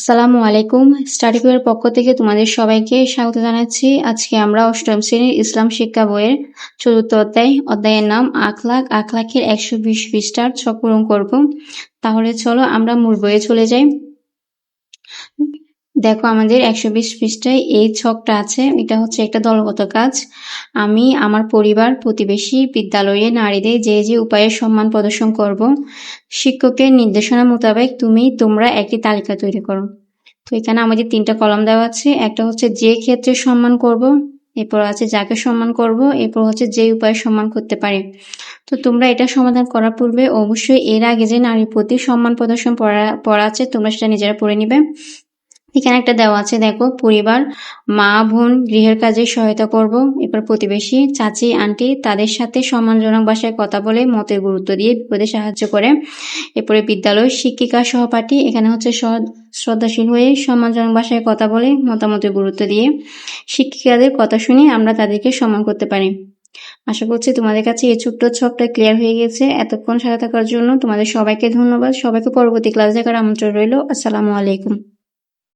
আসসালামু আলাইকুম। স্টাডি বইয়ের পক্ষ থেকে তোমাদের সবাইকে স্বাগত জানাচ্ছি। আজকে আমরা অষ্টম শ্রেণির ইসলাম শিক্ষা বইয়ের চতুর্থ অধ্যায়, অধ্যায়ের নাম আখলাখ আখলাখের একশো বিশ পৃষ্ঠার ছক পূরণ করব। তাহলে চলো আমরা মূল বইয়ে চলে যাই। দেখো, আমাদের একশো বিশ পৃষ্ঠায় এই ছকটা আছে। এটা হচ্ছে একটা দলগত কাজ। আমি আমার পরিবার, প্রতিবেশী, বিদ্যালয়ে নারীদের যে যে উপায়ে সম্মান প্রদর্শন করব, শিক্ষকের নির্দেশনা মোতাবেক তুমি, তোমরা একটি তালিকা তৈরি করো। তো এখানে আমাদের তিনটা কলম দেওয়া আছে। একটা হচ্ছে যে ক্ষেত্রে সম্মান করব, এরপর আছে যাকে সম্মান করব, এরপর হচ্ছে যে উপায়ে সম্মান করতে পারি। তো তোমরা এটা সমাধান করার পূর্বে অবশ্যই এর আগে যে নারীর প্রতি সম্মান প্রদর্শন পড়া পড়া আছে, তোমরা সেটা নিজেরা পড়ে নিবে। এখানে একটা দেওয়া আছে, দেখো, পরিবার, মা, বোন, গৃহের কাজে সহায়তা করব। এরপর প্রতিবেশী, চাচি, আন্টি তাদের সাথে সম্মানজনক ভাষায় কথা বলে মতের গুরুত্ব দিয়ে বিপদে সাহায্য করে। এরপরে বিদ্যালয়, শিক্ষিকা, সহপাঠী, এখানে হচ্ছে শ্রদ্ধাশীল হয়ে সম্মানজনক ভাষায় কথা বলে মতামতের গুরুত্ব দিয়ে শিক্ষিকাদের কথা শুনে আমরা তাদেরকে সম্মান করতে পারি। আশা করছি তোমাদের কাছে এই ছোট্ট ছকটা ক্লিয়ার হয়ে গেছে। এতক্ষণ সাথে থাকার জন্য তোমাদের সবাইকে ধন্যবাদ। সবাইকে পরবর্তী ক্লাস দেখার আমন্ত্রণ রইল। আসসালামু আলাইকুম।